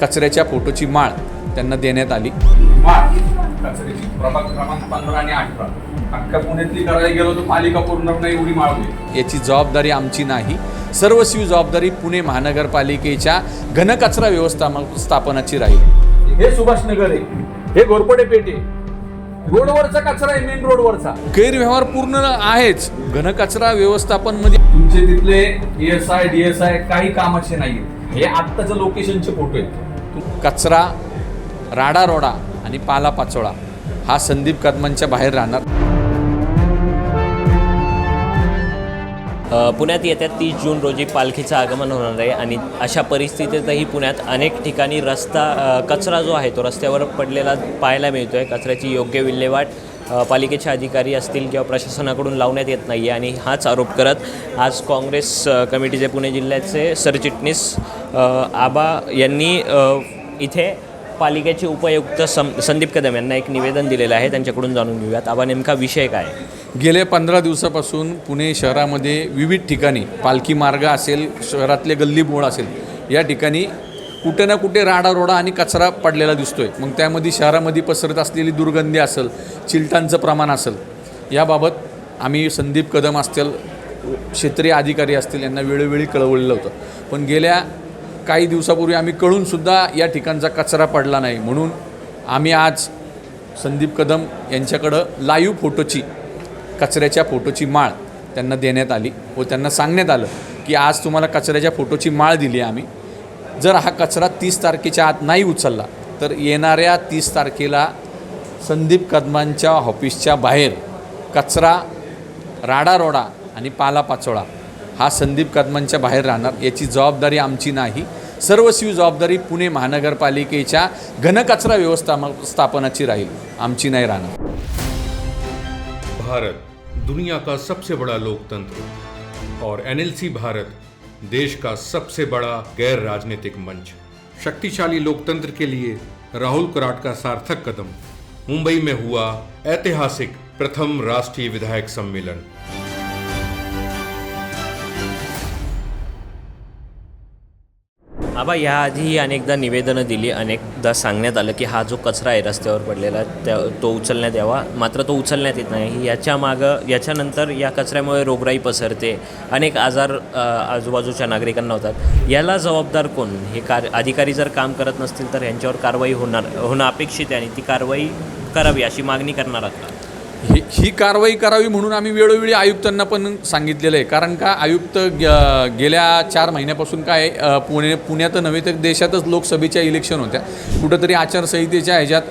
कचऱ्याच्या फोटोची माळ त्यांना देण्यात आली. माळ कचऱ्याची. प्रभाग क्रमांक पंधरा आणि अठरा. अख्ख्या पुण्यातली करायला गेलो तर पालिका पूर्ण नाही एवढी माळ होईल याची जबाबदारी आमची नाही. सर्वस्वी जबाबदारी पुणे महानगरपालिकेच्या घनकचरा व्यवस्थापनाची राहील. हे सुभाषनगर आहे. हे घोरपडे पेठ आहे. रोडवरचा कचरा आहे मेन रोडवरचा. गैरव्यवहार पूर्ण आहेच. घनकचरा व्यवस्थापनमध्ये तुमचे तिथले S I D S I काही कामाचे नाही हे आत्ताच्या लोकेशनचे फोटो आहेत. कचरा राडारोडा आणि पाला पाचोळा हा संदीप कदमांच्या बाहेर राहणार. पुण्यात येत्या तीस जून रोजी पालखीचं आगमन होणार आहे आणि अशा परिस्थितीतही पुण्यात अनेक ठिकाणी रस्ता कचरा जो आहे तो रस्त्यावर पडलेला पाहायला मिळतो आहे कचऱ्याची योग्य विल्हेवाट पालिकेचे अधिकारी असतील किंवा प्रशासनाकडून लावण्यात येत नाही आहे आणि हाच आरोप करत आज काँग्रेस कमिटीचे पुणे जिल्ह्याचे सरचिटणीस आबा यांनी इथे पालिकेचे उपायुक्त सं संदीप कदम यांना एक निवेदन दिलेलं आहे. त्यांच्याकडून जाणून घेऊयात. आबा नेमका विषय काय गेले गेल्या पंधरा दिवसापासून पुणे शहरामध्ये विविध ठिकाणी पालखी मार्ग असेल शहरातले गल्ली बोळ असेल या ठिकाणी कुठे ना कुठे राडारोडा आणि कचरा पडलेला दिसतो आहे मग त्यामध्ये शहरामध्ये पसरत असलेली दुर्गंधी असेल चिलटांचं प्रमाण असेल याबाबत आम्ही संदीप कदम असतील क्षेत्रीय अधिकारी असतील यांना वेळोवेळी कळवलेलं होतं. पण गेल्या काही दिवसापूर्वी आम्ही कळूनसुद्धा या ठिकाणचा कचरा पडला नाही. म्हणून आम्ही आज संदीप कदम यांच्याकडं लाईव्ह फोटोची कचऱ्याच्या फोटोची माळ त्यांना देण्यात आली व त्यांना सांगण्यात आलं की आज तुम्हाला कचऱ्याच्या फोटोची माळ दिली आहे आम्ही. जर हा कचरा तीस तारखेच्या आत नाही उचलला तर येणाऱ्या तीस तारखेला संदीप कदमांच्या ऑफिसच्या बाहेर कचरा राडारोडा आणि पालापाचोळा हा संदीप कदमांच्या बाहेर राहणार. याची जबाबदारी आमची नाही. सर्वस्वी जबाबदारी पुणे महानगरपालिकेच्या घनकचरा व्यवस्थापनाची राहील. आमची नाही राहणार. भारत दुनिया का सबसे बड़ा लोकतंत्र? और एनएलसी भारत देश का सबसे बड़ा गैर राजनीतिक मंच। शक्तिशाली लोकतंत्र के लिए राहुल कराट का सार्थक कदम। मुंबई में हुआ ऐतिहासिक प्रथम राष्ट्रीय विधायक सम्मेलन। आबा याआधीही अनेकदा निवेदनं दिली. अनेकदा सांगण्यात आलं की हा जो कचरा आहे रस्त्यावर पडलेला त्या तो उचलण्यात यावा. मात्र तो उचलण्यात येत नाही. याच्या मागं याच्यानंतर या कचऱ्यामुळे रोगराई पसरते. अनेक आजार आजूबाजूच्या नागरिकांना होतात. याला जबाबदार कोण? हे कार अधिकारी जर काम करत नसतील तर यांच्यावर कारवाई होणार होणं अपेक्षित आहे आणि ती कारवाई करावी अशी मागणी करणार आहात ही ही कारवाई करावी म्हणून आम्ही वेळोवेळी आयुक्तांना पण सांगितलेलं आहे. कारण का आयुक्त ग- गेल्या चार महिन्यापासून काय पुणे पुण्यात नव्हे तर देशातच लोकसभेच्या इलेक्शन होत्या. कुठंतरी आचारसंहितेच्या ह्याच्यात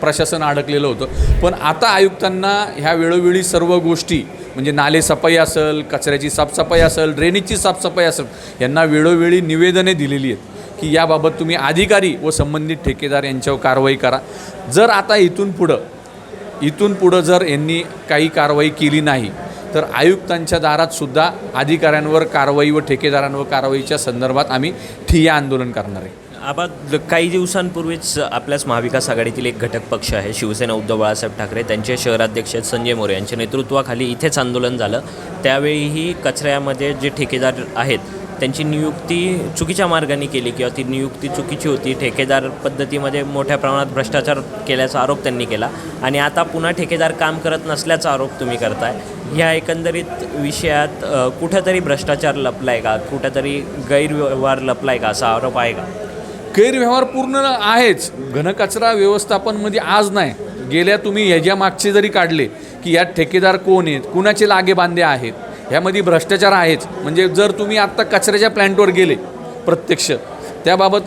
प्रशासन अडकलेलं होतं. पण आता आयुक्तांना ह्या वेळोवेळी सर्व गोष्टी म्हणजे नाले सफाई असेल कचऱ्याची साफसफाई असेल ड्रेनेजची साफसफाई असेल यांना वेळोवेळी निवेदने दिलेली आहेत की याबाबत तुम्ही अधिकारी व संबंधित ठेकेदार यांच्यावर कारवाई करा. जर आता इथून पुढं इथून पुढं जर यांनी काही कारवाई केली नाही तर आयुक्तांच्या दारात सुद्धा अधिकाऱ्यांवर कारवाई व ठेकेदारांवर कारवाईच्या संदर्भात आम्ही ठिय्या आंदोलन करणार आहे. आबा काही दिवसांपूर्वीच आपल्याच महाविकास आघाडीतील एक घटक पक्ष आहे शिवसेना उद्धव बाळासाहेब ठाकरे त्यांचे शहराध्यक्ष आहेत संजय मोरे यांच्या नेतृत्वाखाली इथेच आंदोलन झालं. त्यावेळीही कचऱ्यामध्ये जे ठेकेदार आहेत त्यांची नियुक्ती चुकीच्या मार्गाने केली किंवा ती नियुक्ती चुकीची होती ठेकेदार पद्धतीमध्ये मोठ्या प्रमाणात भ्रष्टाचार केल्याचा आरोप त्यांनी केला आणि आता पुन्हा ठेकेदार काम करत नसल्याचा आरोप तुम्ही करताय. ह्या एकंदरीत विषयात कुठेतरी भ्रष्टाचार लपलाय का? कुठंतरी गैरव्यवहार लपलाय का? असा आरोप आहे का? गैरव्यवहार पूर्ण आहेच. घनकचरा व्यवस्थापनमध्ये आज नाही. गेल्या तुम्ही ह्याच्या मागचे जरी काढले की यात ठेकेदार कोण आहेत? कुणाचे लागे बांधे आहेत? ह्यामध्ये भ्रष्टाचार आहेच. म्हणजे जर तुम्ही आत्ता कचऱ्याच्या प्लॅन्टवर गेले प्रत्यक्ष त्याबाबत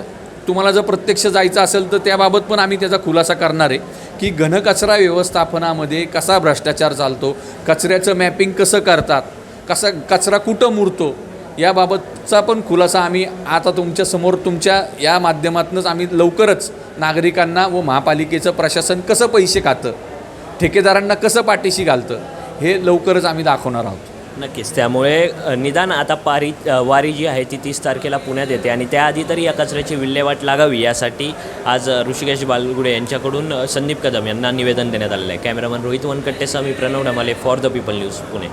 तुम्हाला जर प्रत्यक्ष जायचं असेल तर त्याबाबत पण आम्ही त्याचा खुलासा करणार आहे की घनकचरा व्यवस्थापनामध्ये कसा भ्रष्टाचार चालतो कचऱ्याचं मॅपिंग कसं करतात कसा कचरा कुठं मुरतो याबाबतचा पण खुलासा आम्ही आता तुमच्यासमोर तुमच्या या माध्यमातूनच आम्ही लवकरच नागरिकांना व महापालिकेचं प्रशासन कसं पैसे खातं ठेकेदारांना कसं पाठीशी घालतं हे लवकरच आम्ही दाखवणार आहोत. नक्कीच. त्यामुळे निदान आता पारी वारी जी आहे ती तीस तारखेला पुण्यात येते आणि त्याआधी तरी या कचऱ्याची विल्हेवाट लागावी यासाठी आज ऋषिकेश बालगुडे यांच्याकडून संदीप कदम यांना निवेदन देण्यात आलेलं आहे. कॅमेरामन रोहित वनकट्टेसह मी Pranav Damale for the people news Pune.